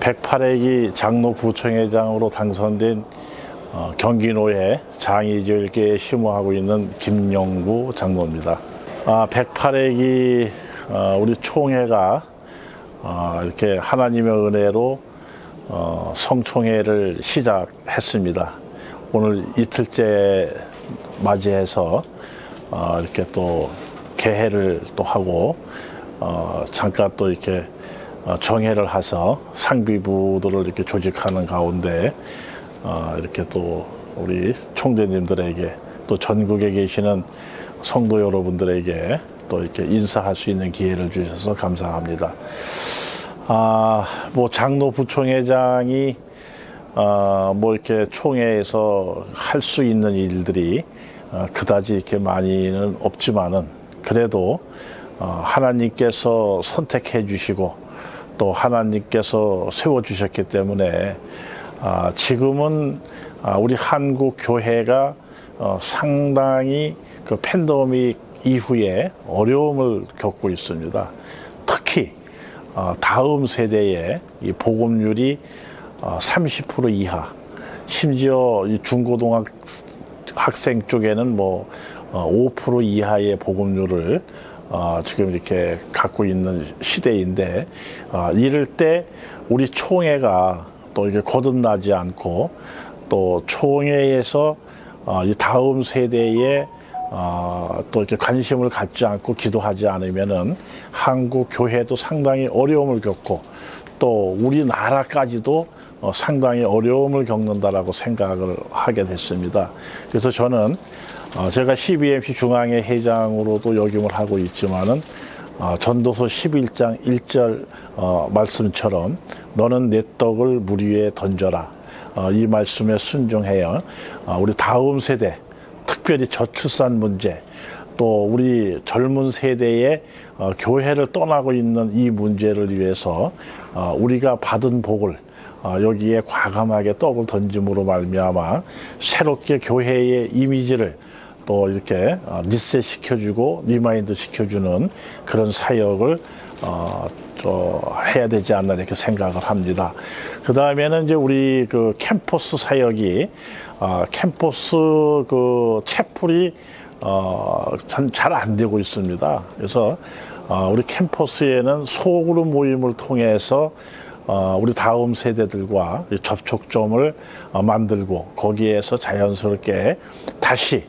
108회기 장로 부총회장으로 당선된 어, 경기노회 장의절계에 심호하고 있는 김영구 장로입니다. 아, 108회기 어, 우리 총회가 어, 이렇게 하나님의 은혜로 어, 성총회를 시작했습니다. 오늘 이틀째 맞이해서 어, 이렇게 또 개회를 또 하고 어, 잠깐 또 이렇게 어, 정회를 해서 상비부들을 이렇게 조직하는 가운데 어, 이렇게 또 우리 총재님들에게 또 전국에 계시는 성도 여러분들에게 또 이렇게 인사할 수 있는 기회를 주셔서 감사합니다. 아, 뭐 장로 부총회장이 어, 뭐 이렇게 총회에서 할 수 있는 일들이 어, 그다지 이렇게 많이는 없지만은 그래도 어, 하나님께서 선택해 주시고 또 하나님께서 세워 주셨기 때문에 아, 지금은 아, 우리 한국 교회가 어, 상당히 그 팬데믹 이후에 어려움을 겪고 있습니다. 특히 어, 다음 세대의 이 보급률이 어, 30% 이하, 심지어 이 중고등학 학생 쪽에는 뭐 어, 5% 이하의 보급률을 어, 지금 이렇게 갖고 있는 시대인데 어, 이럴 때 우리 총회가 또 이게 거듭나지 않고 또 총회에서 어, 이 다음 세대에 어, 또 이렇게 관심을 갖지 않고 기도하지 않으면은 한국 교회도 상당히 어려움을 겪고 또 우리나라까지도 어, 상당히 어려움을 겪는다라고 생각을 하게 됐습니다. 그래서 저는 어, 제가 CBMC 중앙회 회장으로도 역임을 하고 있지만은 어, 전도서 11장 1절 어, 말씀처럼 너는 내 떡을 물 위에 던져라. 어, 이 말씀에 순종해요. 어, 우리 다음 세대, 특별히 저출산 문제, 또 우리 젊은 세대의 어, 교회를 떠나고 있는 이 문제를 위해서 어, 우리가 받은 복을 어, 여기에 과감하게 떡을 던짐으로 말미암아 새롭게 교회의 이미지를 또 이렇게 어, 리셋 시켜주고 리마인드 시켜주는 그런 사역을 어, 저 해야 되지 않나 이렇게 생각을 합니다. 그 다음에는 이제 우리 그 캠퍼스 사역이 어, 캠퍼스 그 채플이 어, 잘 안 되고 있습니다. 그래서 어, 우리 캠퍼스에는 소그룹 모임을 통해서 어, 우리 다음 세대들과 이 접촉점을 어, 만들고 거기에서 자연스럽게 다시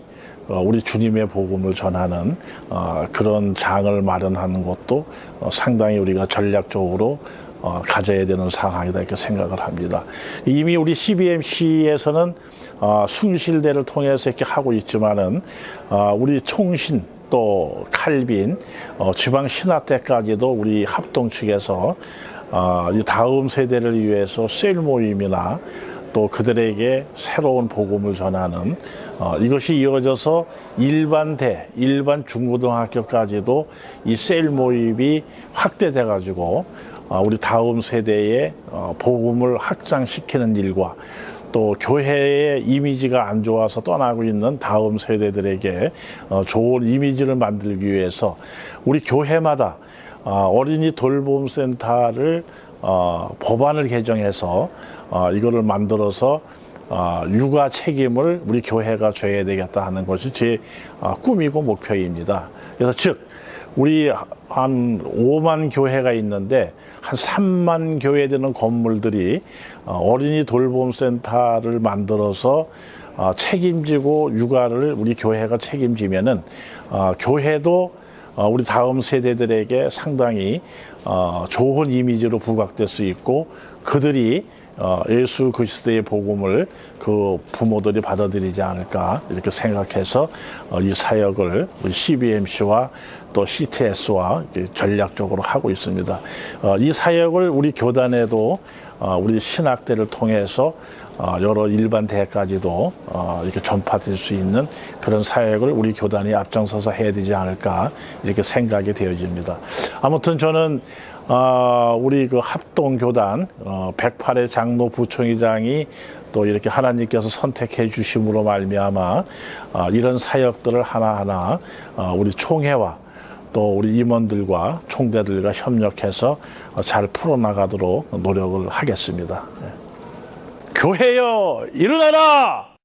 어, 우리 주님의 복음을 전하는 어, 그런 장을 마련하는 것도 어, 상당히 우리가 전략적으로 어, 가져야 되는 상황이다 이렇게 생각을 합니다. 이미 우리 CBMC에서는 어, 숭실대를 통해서 이렇게 하고 있지만은 어, 우리 총신 또 칼빈 어, 지방 신화 때까지도 우리 합동 측에서 어, 이 다음 세대를 위해서 셀 모임이나 또 그들에게 새로운 복음을 전하는 어, 이것이 이어져서 일반 대, 일반 중고등학교까지도 이 셀 모임이 확대돼 가지고 어, 우리 다음 세대의 어, 복음을 확장시키는 일과 또 교회의 이미지가 안 좋아서 떠나고 있는 다음 세대들에게 어, 좋은 이미지를 만들기 위해서 우리 교회마다 어, 어린이 돌봄 센터를 어, 법안을 개정해서 어, 이거를 만들어서 어, 육아 책임을 우리 교회가 져야 되겠다 하는 것이 제 어, 꿈이고 목표입니다. 그래서 즉 우리 한 5만 교회가 있는데 한 3만 교회 되는 건물들이 어, 어린이 돌봄 센터를 만들어서 어, 책임지고 육아를 우리 교회가 책임지면은 어, 교회도 어, 우리 다음 세대들에게 상당히 어, 좋은 이미지로 부각될 수 있고 그들이 어, 예수 그리스도의 복음을 그 부모들이 받아들이지 않을까 이렇게 생각해서 어, 이 사역을 우리 CBMC와 또 CTS와 전략적으로 하고 있습니다. 어, 이 사역을 우리 교단에도 어, 우리 신학대를 통해서 어, 여러 일반 대까지도 어, 이렇게 전파될 수 있는 그런 사역을 우리 교단이 앞장서서 해야 되지 않을까 이렇게 생각이 되어집니다. 아무튼 저는 어, 우리 그 합동 교단 어, 108의 장로 부총회장이 또 이렇게 하나님께서 선택해 주심으로 말미암아 어, 이런 사역들을 하나하나 어, 우리 총회와 또 우리 임원들과 총대들과 협력해서 어, 잘 풀어나가도록 노력을 하겠습니다. 예. 교회여 일어나라!